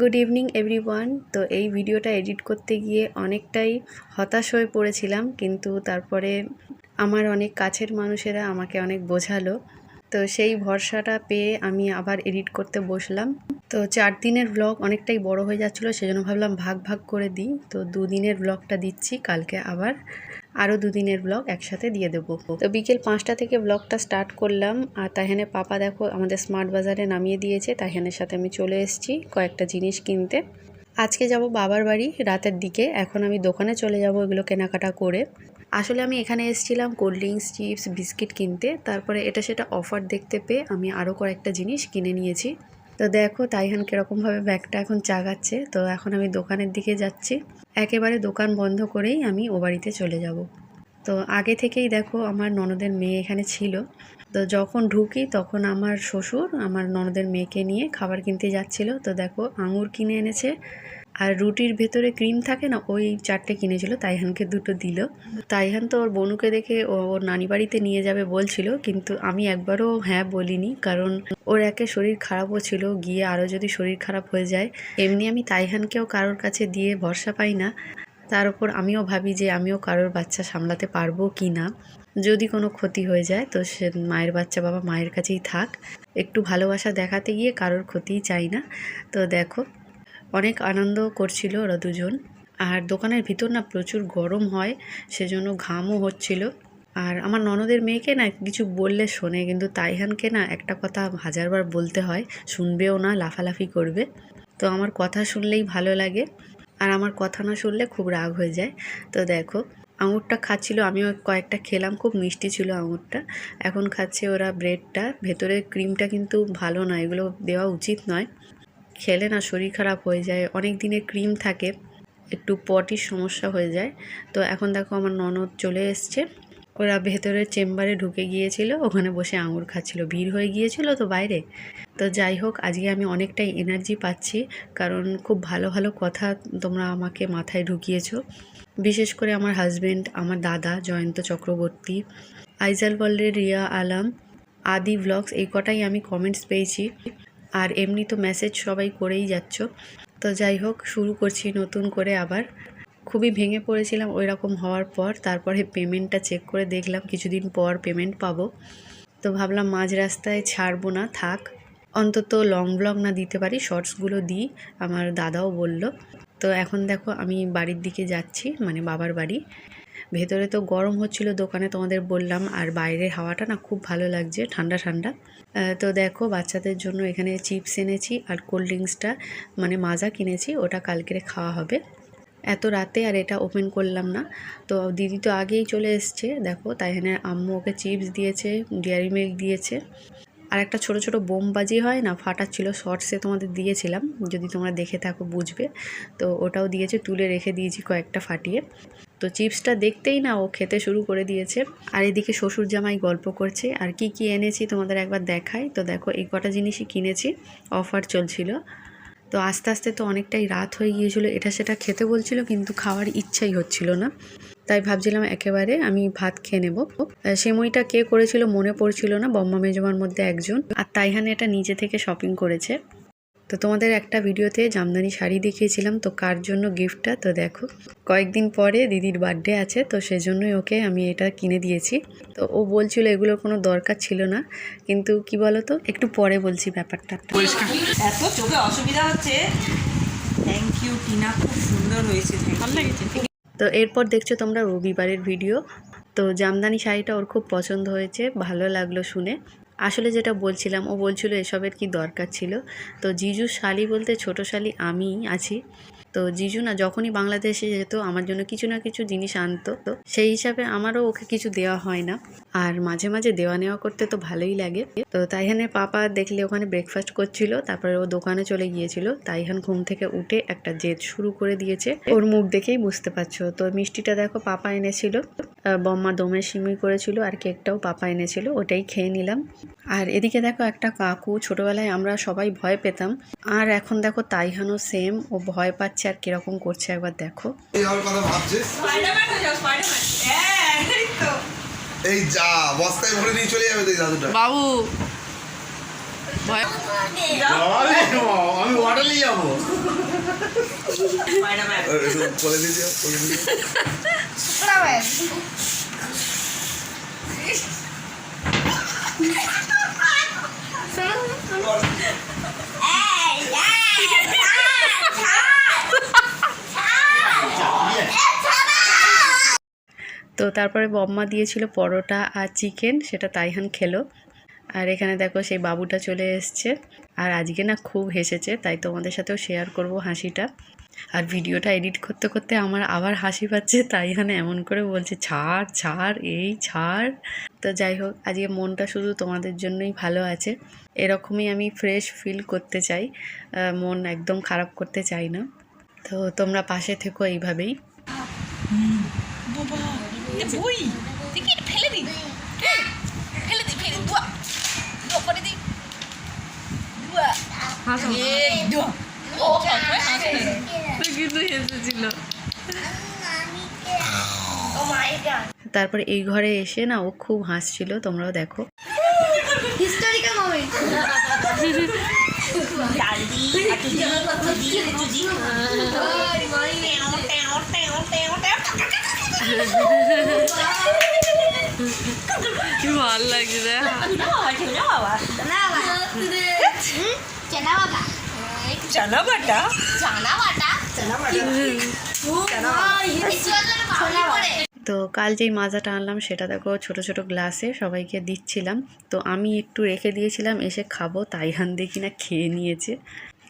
Good evening everyone তো এই ভিডিওটা এডিট করতে গিয়ে অনেকটাই হতাশ হয়ে পড়েছিলাম, কিন্তু তারপরে আমার অনেক কাছের মানুষেরা আমাকে অনেক বোঝালো। তো সেই ভরসাটা পেয়ে আমি আবার এডিট করতে বসলাম। তো চার দিনের ব্লগ অনেকটাই বড় হয়ে যাচ্ছিল, সেজন্য ভাবলাম ভাগ ভাগ করে দিই। তো দুদিনের ব্লগটা দিচ্ছি, কালকে আবার আরও দুদিনের ব্লগ একসাথে দিয়ে দেবো। তো বিকেল পাঁচটা থেকে ব্লগটা স্টার্ট করলাম। আর তাহেনে পাপা দেখো আমাদের স্মার্ট বাজারে নামিয়ে দিয়েছে। তাহেনের সাথে আমি চলে এসেছি কয়েকটা জিনিস কিনতে। আজকে যাব বাবার বাড়ি রাতের দিকে। এখন আমি দোকানে চলে যাব এগুলো কেনাকাটা করে। আসলে আমি এখানে এসেছিলাম কোল্ড ড্রিঙ্কস চিপস বিস্কিট কিনতে। তারপরে এটা সেটা অফার দেখতে পেয়ে আমি আরও কয়েকটা জিনিস কিনে নিয়েছি। তো দেখো তাইহান কীরকমভাবে ব্যাগটা এখন চাগাচ্ছে। তো এখন আমি দোকানের দিকে যাচ্ছি। একেবারে দোকান বন্ধ করেই আমি ও বাড়িতে চলে যাব। তো আগে থেকেই দেখো আমার ননদের মেয়ে এখানে ছিল। তো যখন ঢুকি তখন আমার শ্বশুর আমার ননদের মেয়েকে নিয়ে খাবার কিনতে যাচ্ছিল। তো দেখো আঙুর কিনে এনেছে। আর রুটির ভেতরে ক্রিম থাকে না, ওই চারটে কিনেছিল, তাইহানকে দুটো দিল। তাইহান তো ওর বনুকে দেখে ওর নানি বাড়িতে নিয়ে যাবে বলছিল, কিন্তু আমি একবারও হ্যাঁ বলিনি, কারণ ওর একে শরীর খারাপও ছিল, গিয়ে আরও যদি শরীর খারাপ হয়ে যায়, এমনি আমি তাইহানকেও কারোর কাছে দিয়ে ভরসা পাই না। তার উপর আমিও ভাবি যে আমিও কারোর বাচ্চা সামলাতে পারব কি না। যদি কোনো ক্ষতি হয়ে যায়, তো সে মায়ের বাচ্চা বাবা মায়ের কাছেই থাক। একটু ভালোবাসা দেখাতে গিয়ে কারোর ক্ষতিই চাই না। তো দেখো অনেক আনন্দ করছিল ওরা দুজন। আর দোকানের ভিতর না প্রচুর গরম হয়, সেজন্য ঘামও হচ্ছিল। আর আমার ননদের মেয়েকে না কিছু বললে শোনে, কিন্তু তাইহানকে না একটা কথা হাজারবার বলতে হয়, শুনবেও না, লাফালাফি করবে। তো আমার কথা শুনলেই ভালো লাগে, আর আমার কথা না শুনলে খুব রাগ হয়ে যায়। তো দেখো, আঙুরটা খাচ্ছিল, আমিও কয়েকটা খেলাম, খুব মিষ্টি ছিল আঙুরটা। এখন খাচ্ছে ওরা ব্রেডটা, ভেতরের ক্রিমটা কিন্তু ভালো নয়, এগুলো দেওয়া উচিত নয়। খেলে না শরীর খারাপ হয়ে যায়, অনেক দিনের ক্রিম থাকে, একটু পটির সমস্যা হয়ে যায়। তো এখন দেখো আমার ননদ চলে এসছে। ওরা ভেতরের চেম্বারে ঢুকে গিয়েছিল, ওখানে বসে আঙুর খাচ্ছিল, ভিড় হয়ে গিয়েছিল তো বাইরে। তো যাই হোক, আজকে আমি অনেকটাই এনার্জি পাচ্ছি, কারণ খুব ভালো ভালো কথা তোমরা আমাকে মাথায় ঢুকিয়েছো। বিশেষ করে আমার হাজব্যান্ড আমার দাদা, জয়ন্ত চক্রবর্তী, আইজাল ওয়ার্ল্ডের রিয়া আলাম, আদি ব্লগস এই কটাই আমি কমেন্টস পেয়েছি। আর এমনি তো মেসেজ সবাই করেই যাচ্ছ। তো যাই হোক, শুরু করছি নতুন করে আবার। খুবই ভেঙে পড়েছিলাম ওই রকম হওয়ার পর, তারপরে পেমেন্টটা চেক করে দেখলাম কিছুদিন পর পেমেন্ট পাবো। তো ভাবলাম মাঝ রাস্তায় ছাড়বো না, থাক। অন্তত লং ব্লগ না দিতে পারি শর্টসগুলো দিই, আমার দাদাও বলল। তো এখন দেখো আমি বাড়ির দিকে যাচ্ছি মানে বাবার বাড়ি। ভেতরে তো গরম হচ্ছিল, দোকানে তোমাদের বললাম, আর বাইরের হাওয়াটা না খুব ভালো লাগছে, ঠান্ডা ঠান্ডা। তো দেখো, বাচ্চাদের জন্য এখানে চিপস এনেছি আর কোল্ড ড্রিঙ্কসটা মানে মাজা কিনেছি, ওটা কালকেরে খাওয়া হবে। এত রাতে আর এটা ওপেন করলাম না। তো দিদি তো আগেই চলে এসছে, দেখো, তাই এখানে আম্মু ওকে চিপস দিয়েছে, ডেয়ারি মিল্ক দিয়েছে। আর একটা ছোট ছোট বোম বাজি হয় না, ফাটাচ্ছিল, শর্টসে তোমাদের দিয়েছিলাম, যদি তোমরা দেখে থাকো, বুঝবে। তো ওটাও দিয়েছে, তুলে রেখে দিয়েছি কয়েকটা ফাটিয়ে। তো চিপসটা দেখতেই না ও খেতে শুরু করে দিয়েছে। আর এদিকে শ্বশুর জামাই গল্প করছে আর কি কি এনেছি তোমাদের একবার দেখাই। তো দেখো এই কটা জিনিসই কিনেছি অফার চলছিল। তো আস্তে আস্তে তো অনেকটাই রাত হয়ে গিয়েছিল এটা সেটা খেতে বলছিল কিন্তু খাওয়ার ইচ্ছাই হচ্ছিল না। তাই ভাবছিলাম একেবারে আমি ভাত খেয়ে নেব। আহ, সেমইটা কে করেছিল মনে পড়ছিল না বম্মা মেজমার মধ্যে একজন। আর তাইহানে এটা নিজে থেকে শপিং করেছে। তো তোমাদের একটা ভিডিওতে জামদানি শাড়ি দেখিয়েছিলাম তো কার জন্য গিফটটা তো দেখো কয়েকদিন পরে দিদির বার্থডে আছে তো সেজন্যই ওকে আমি এটা কিনে দিয়েছি। তো ও বলছিল এগুলোর কোনো দরকার ছিল না কিন্তু কি বলো তো একটু পরে বলছি ব্যাপারটা। এত চোখে অসুবিধা হচ্ছে। থ্যাংক ইউ টিনা খুব সুন্দর হয়েছে। ভালো লেগেছে। তো এরপর দেখছ তোমরা রবিবারের ভিডিও তো জামদানি শাড়িটা ওর খুব পছন্দ হয়েছে ভালো লাগল শুনে। আসলে যেটা বলছিলাম, ও বলছিল এসবের কি দরকার ছিল? তো জিজু শালি বলতে ছোট শালি আমি আছি। তো জিজু না যখনই বাংলাদেশে যেত, আমার জন্য কিছু না কিছু জিনিস আনতো। তো সেই হিসাবে আমারও ওকে কিছু দেওয়া হয় না। আর মাঝে মাঝে দেওয়া নেওয়া করতে তো ভালোই লাগে। তো তাইহানের পাপা দেখলে ওখানে ব্রেকফাস্ট করছিল, তারপরে ও দোকানে চলে গিয়েছিল। তাইহান ঘুম থেকে উঠে একটা জেদ শুরু করে দিয়েছে। ওর মুখ দেখেই বুঝতে পারছ। তো মিষ্টিটা দেখো পাপা এনেছিল। বম্মা দমের সিমুই করেছিল আর কেকটাও পাপা এনেছিল, ওটাই খেয়ে নিলাম। আর এদিকে দেখো একটা কাকু, ছোটবেলায় আমরা সবাই ভয় পেতাম। আর এখন দেখো তাইহানও সেম ও ভয় পাচ্ছে আর কীরকম করছে একবার দেখো। এই যা বস্তায় ভরে নিয়ে চলে যাবে তো এই দাদুটা। বাবু আমি যাব। বলে। তো তারপরে বম্মা দিয়েছিল পরোটা আর চিকেন, সেটা তাইহান খেলো। আর এখানে দেখো সেই বাবুটা চলে এসছে। আর আজকে না খুব হেসেছে, তাই তোমাদের সাথেও শেয়ার করব হাসিটা। আর ভিডিওটা এডিট করতে করতে আমার আবার হাসি পাচ্ছে, তাইহানে এমন করে বলছে, ছাড় ছাড়, এই ছাড়। তো যাই হোক, আজকে মনটা শুধু তোমাদের জন্যই ভালো আছে। এরকমই আমি ফ্রেশ ফিল করতে চাই। মন একদম খারাপ করতে চাই না। তো তোমরা পাশে থেকো এইভাবেই। বাবা। বই দেখি ফেলে দি ফেলে দি ফেলে দুয়া দুয়া করে দি দুয়া দুয়া ও কিন্তু হেসেছিল তারপরে এই ঘরে এসে না ও খুব হাসছিল তোমরাও দেখো। হিস্টোরিক্যাল মোমেন্ট কি ভালো লাগছে চেনা চানা বাটা জানা বাটা চেনা বাটা তো কাল যেই মাজাটা আনলাম সেটা দেখো ছোট ছোট গ্লাসে সবাইকে দিচ্ছিলাম। তো আমি একটু রেখে দিয়েছিলাম এসে খাব। তাইহান দেখি না খেয়ে নিয়েছে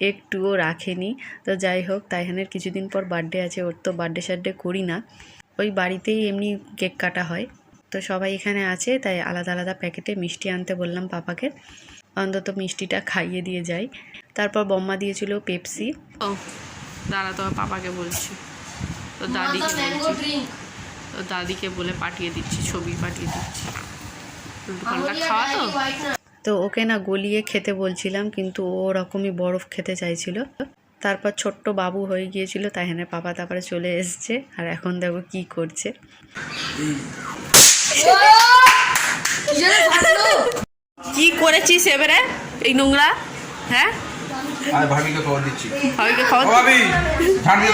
একটুও রাখেনি। তো যাই হোক তাইহানের কিছুদিন পর বার্থডে আছে ওর তো বার্থডে সার্থডে করি না। ওই বাড়িতেই এমনি কেক কাটা হয়। তো সবাই এখানে আছে তাই আলাদা আলাদা প্যাকেটে মিষ্টি আনতে বললাম পাপাকে। অন্তত মিষ্টিটা খাইয়ে দিয়ে যাই। তারপর বম্মা দিয়েছিল পেপসি। ও দাঁড়া তোমার পাপাকে বলছি। তো দাদিকে বলছি। তো দাদিকে বলে পাঠিয়ে দিচ্ছি ছবি পাঠিয়ে দিচ্ছি। খাওয়া তো? তো ওকে না গলিয়ে খেতে বলছিলাম কিন্তু ও ওরকমই বরফ খেতে চাইছিল। তারপর ছোট্ট বাবু হয়ে গিয়েছিল তাই হ্যাঁ পাপা তারপরে চলে এসছে। আর এখন দেখো কি করছে। কি করেছিস এবারে এই নোংরা? হ্যাঁ? আর ভাবিকে খবর দিচ্ছি। সবাইকে খাওয়া ভাবি ঝাড় দিয়ে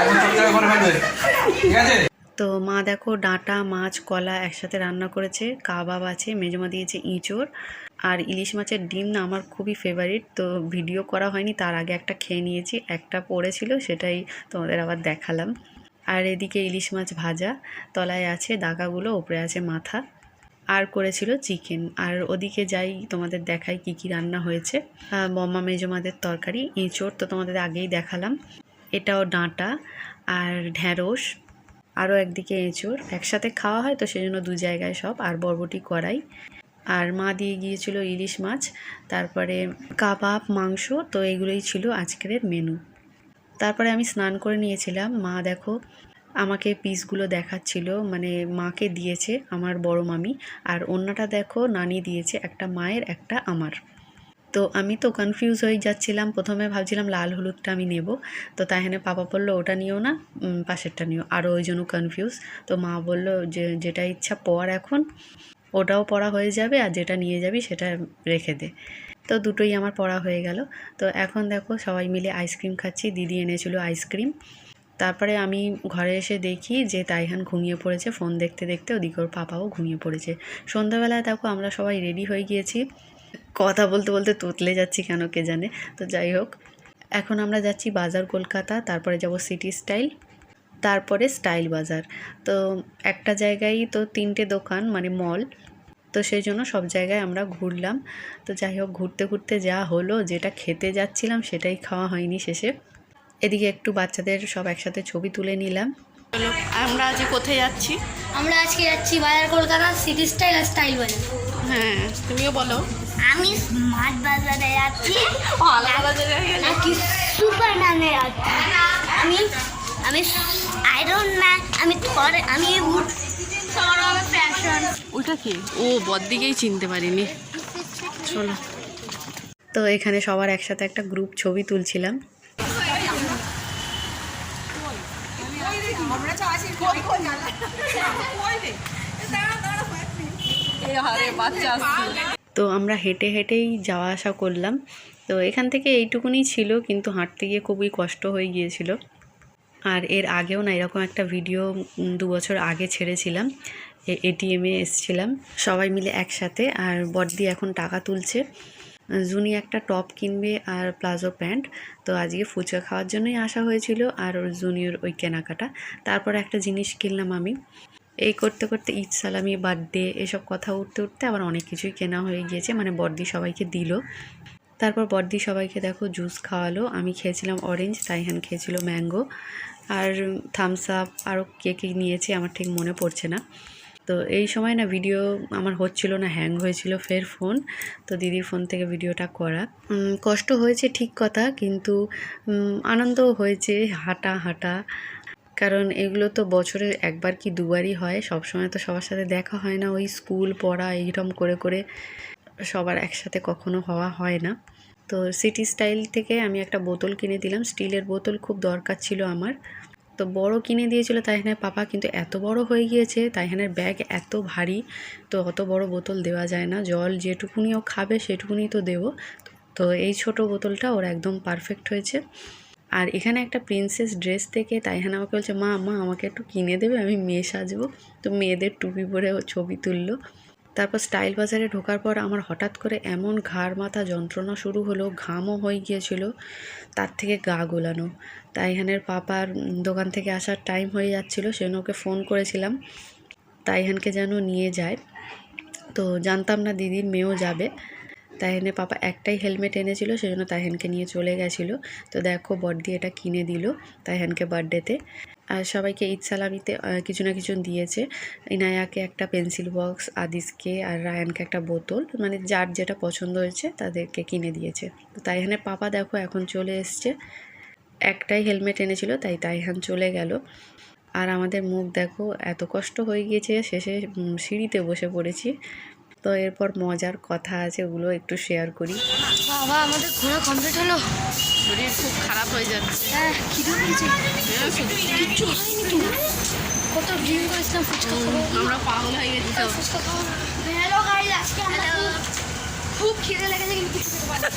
এখন চুপচাপ করে ফেলবে ঠিক আছে? তো মা দেখো ডাঁটা মাছ কলা একসাথে রান্না করেছে। কাবাব আছে মেজমা দিয়েছে ইঁচড়। আর ইলিশ মাছের ডিম না আমার খুবই ফেভারিট তো ভিডিও করা হয়নি, তার আগে একটা খেয়ে নিয়েছি, একটা পড়েছিল, সেটাই তোমাদের আবার দেখালাম। আর এদিকে ইলিশ মাছ ভাজা, তলায় আছে দাগাগুলো, ওপরে আছে মাথা, আর করেছিল চিকেন আর ওদিকে যাই, তোমাদের দেখাই কি কি রান্না হয়েছে। বম্মা মেজমাদের তরকারি, এঁচোড় তো তোমাদের আগেই দেখালাম। এটাও ডাঁটা আর ঢ্যাঁড়স, আরও একদিকে এঁচোড়। একসাথে খাওয়া হয়, তো সেজন্য দু জায়গায় সব, আর বরবটি কড়াই। আর মা দিয়ে গিয়েছিল ইলিশ মাছ, তারপরে কাবাব, মাংস, তো এগুলোই ছিল আজকের মেনু তারপরে আমি স্নান করে নিয়েছিলাম। মা দেখো, আমাকে পিসগুলো দেখাচ্ছিল মানে মাকে দিয়েছে আমার বড় মামি, আর অন্যটা দেখো, নানি দিয়েছে, একটা মায়ের, একটা আমার। তো আমি তো কনফিউজ হয়ে যাচ্ছিলাম। প্রথমে ভাবছিলাম লাল হলুদটা আমি নেব। তো তাই হেনে পাপা বলল, ওটা নিও না পাশেরটা নিও। আরও ওই জন্য কনফিউজ তো মা বলল, যে, যেটা ইচ্ছা পর এখন। ওটাও পড়া হয়ে যাবে আর যেটা নিয়ে যাবি সেটা রেখে দে। তো দুটোই আমার পড়া হয়ে গেল। তো এখন দেখো সবাই মিলে আইসক্রিম খাচ্ছি। দিদি এনেছিল আইসক্রিম। তারপরে আমি ঘরে এসে দেখি যে তাইহান ঘুমিয়ে পড়েছে ফোন দেখতে দেখতে, ওদিকে ওর পাপাও ঘুমিয়ে পড়েছে। সন্ধ্যাবেলায় দেখো আমরা সবাই রেডি হয়ে গিয়েছি। কথা বলতে বলতে তুতলে যাচ্ছি কেন কে জানে। তো যাই হোক, এখন আমরা যাচ্ছি বাজার কলকাতা, তারপরে যাব সিটি স্টাইল। তারপরে স্টাইল বাজার। তো একটা জায়গায় তো তিনটে দোকান মানে মল। তো সেই জন্য সব জায়গায় আমরা ঘুরলাম। তো যাই হোক ঘুরতে ঘুরতে যা হলো যেটা খেতে যাচ্ছিলাম সেটাই খাওয়া হয়নি শেষে। এদিকে একটু বাচ্চাদের সব একসাথে ছবি তুলে নিলাম। আমরা আজ কোথায় যাচ্ছি? আমরা আজকে যাচ্ছি বাজার কলকাতা সিটি স্টাইল আর স্টাইল বাজার। হ্যাঁ তুমিও বলো। আমি স্মার্ট বাজারে যাচ্ছি। নাকি সুপারম্যানে যাচ্ছি। আমি আমি আয়রন ম্যান আমি থর আমি উড হবে ফ্যাশন ওইটা কি? ও বদিকেই চিনতে পারিনি। চলো। তো এখানে সবার একসাথে একটা গ্রুপ ছবি তুলছিলাম। তো আমরা হেঁটে হেঁটেই যাওয়া আসা করলাম। তো এখান থেকে এইটুকুনি ছিল কিন্তু হাঁটতে গিয়ে খুবই কষ্ট হয়ে গিয়েছিল। আর এর আগেও না এরকম একটা ভিডিও দু বছর আগে ছেড়েছিলাম। এটিএমে এসছিলাম। সবাই মিলে একসাথে আর বড়দি এখন টাকা তুলছে। জুনি একটা টপ কিনবে আর প্লাজো প্যান্ট। তো আজকে ফুচকা খাওয়ার জন্যই আসা হয়েছিল আর ওর জুনিয়র ওই কেনাকাটা। তারপর একটা জিনিস কিনলাম আমি। এই করতে করতে ঈদ, সালামি, বার্থডে এসব কথা উঠতে উঠতে আবার অনেক কিছুই কেনা হয়ে গিয়েছে। মানে বর্দি সবাইকে দিল। তারপর বর্দি সবাইকে দেখো জুস খাওয়ালো। আমি খেয়েছিলাম অরেঞ্জ তাইহান খেয়েছিল ম্যাঙ্গো আর থামস আপ আরও কে কী নিয়েছে আমার ঠিক মনে পড়ছে না। তো এই সময় না ভিডিও আমার হচ্ছিল না হ্যাং হয়েছিল ফের ফোন তো দিদির ফোন থেকে ভিডিওটা করা। কষ্ট হয়েছে ঠিক কথা, কিন্তু আনন্দও হয়েছে হাঁটা হাঁটা। কারণ এগুলো তো বছরে একবার কি দুবারই হয়, সবসময় তো সবার সাথে দেখা হয় না। ওই স্কুল পড়া এইরকম করে করে সবার একসাথে কখনো হওয়া হয় না। তো সিটি স্টাইল থেকে আমি একটা বোতল কিনে দিলাম। স্টিলের বোতল খুব দরকার ছিল আমার। তো বড় কিনে দিয়েছিল তাইহানের পাপা, কিন্তু এত বড় হয়ে গিয়েছে, তাইহানের ব্যাগ এত ভারী, তো অত বড় বোতল দেওয়া যায় না। জল যেটুকুনি ও খাবে সেটুকুনি তো দেবো। তো এই ছোট বোতলটা ওর একদম পারফেক্ট হয়েছে। আর এখানে একটা প্রিন্সেস ড্রেস থেকে তাইহান আমাকে বলছে, মা মা, আমাকে একটু কিনে দেবে, আমি মেয়ে সাজবো। তো মেয়েদের টুপি পরে ছবি তুললো। তারপর স্টাইল বাজারে ঢোকার পর আমার হঠাৎ করে এমন ঘাড় মাথা যন্ত্রণা শুরু হলো, ঘামও হয়ে গিয়েছিল, তার থেকে গা গোলানো। তাইহানের পাপার দোকান থেকে আসার টাইম হয়ে যাচ্ছিল, সেজন্য ওকে ফোন করেছিলাম, তাইহানকে যেন নিয়ে যায়। তো জানতাম না দিদির মেয়েও যাবে। তাইহানের পাপা একটাই হেলমেট এনেছিল, সেজন্য তাইহানকে নিয়ে চলে গেছিল। তো দেখো বড়দি এটা কিনে দিল তাইহানকে বার্থডেতে আর সবাইকে ঈদ সালামিতে কিছু না কিছু দিয়েছে। ইনায়াকে একটা পেন্সিল বক্স আদিসকে আর রায়ানকে একটা বোতল মানে যার যেটা পছন্দ হয়েছে তাদেরকে কিনে দিয়েছে। তো তাইহানের পাপা দেখো এখন চলে এসছে। একটাই হেলমেট এনেছিল, তাই তাইহান চলে গেল। আর আমাদের মুখ দেখো, এত কষ্ট হয়ে গিয়েছে, শেষে সিঁড়িতে বসে পড়েছি। তো এরপর মজার কথা আছে ওগুলো একটু শেয়ার করি। বাবা আমাদের ঘোরা কমপ্লিট হলো। শরীর খুব খারাপ হয়ে যাচ্ছে। হ্যাঁ খিদে পেয়েছে। হ্যাঁ, কত ড্রিম করেছিলাম ফুচকা আমরা পাগল হয়ে গেছি সব ফুচকা খাব। হ্যালো গাইস আজকে আমরা খুব- খুব খিদে লেগেছে কিন্তু কিছু খেতে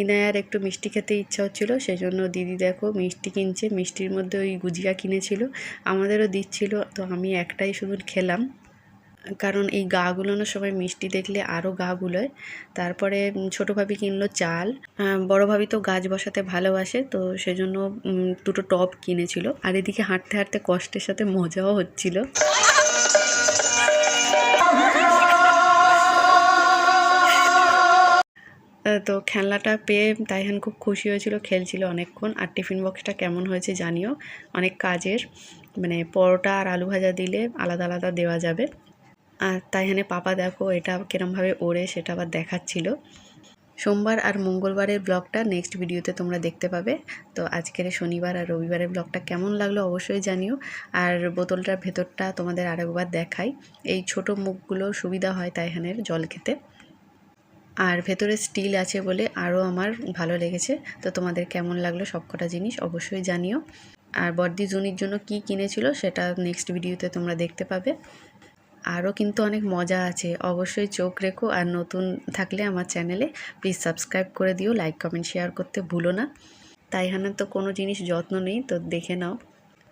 ইনায়ার একটু মিষ্টি খেতে ইচ্ছা হচ্ছিল সেই জন্য দিদি দেখো মিষ্টি কিনছে। মিষ্টির মধ্যে ওই গুজিয়া কিনেছিল আমাদেরও দিচ্ছিল তো আমি একটাই শুধু খেলাম। কারণ এই গা গুলোনোর সবাই মিষ্টি দেখলে আরও গা গুলোয়। তারপরে ছোটো ভাবি কিনলো চাল। বড় ভাবি তো গাছ বসাতে ভালোবাসে, তো সেজন্য দুটো টপ কিনেছিল। আর এদিকে হাঁটতে হাঁটতে কষ্টের সাথে মজাও হচ্ছিল। তো খেলনাটা পেয়ে তাইহান খুব খুশি হয়েছিল, খেলছিল অনেকক্ষণ। আর টিফিন বক্সটা কেমন হয়েছে জানিও, অনেক কাজের। মানে পরোটা আর আলু ভাজা দিলে আলাদা আলাদা দেওয়া যাবে। আর তাইহানে পাপা দেখো, এটা কিরমভাবে ওড়ে সেটা আবার দেখাচ্ছিল। সোমবার আর মঙ্গলবারের ব্লগটা নেক্সট ভিডিওতে তোমরা দেখতে পাবে। তো আজকের শনিবার আর রবিবারের ব্লগটা কেমন লাগল অবশ্যই জানিও। আর বোতলটার ভেতরটা তোমাদের আরেকবার দেখাই। এই ছোট মুখগুলো সুবিধা হয় তাইহানের জল খেতে। আর ভেতরে স্টিল আছে বলে আরও আমার ভালো লেগেছে। তো তোমাদের কেমন লাগল সবকটা জিনিস অবশ্যই জানিও। আর বর্দি জুনির জন্য কি কিনেছিল সেটা নেক্সট ভিডিওতে তোমরা দেখতে পাবে। আরও কিন্তু অনেক মজা আছে। অবশ্যই চোখ রেখো আর নতুন থাকলে আমার চ্যানেলে প্লিজ সাবস্ক্রাইব করে দিও লাইক কমেন্ট শেয়ার করতে ভুলো না। তাই তাইহানের তো কোনো জিনিস যত্ন নেই, তো দেখে নাও।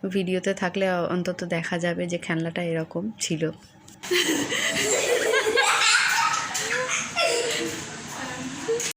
ভিডিওতে থাকলে অন্তত দেখা যাবে যে খেলনাটা এরকম ছিল।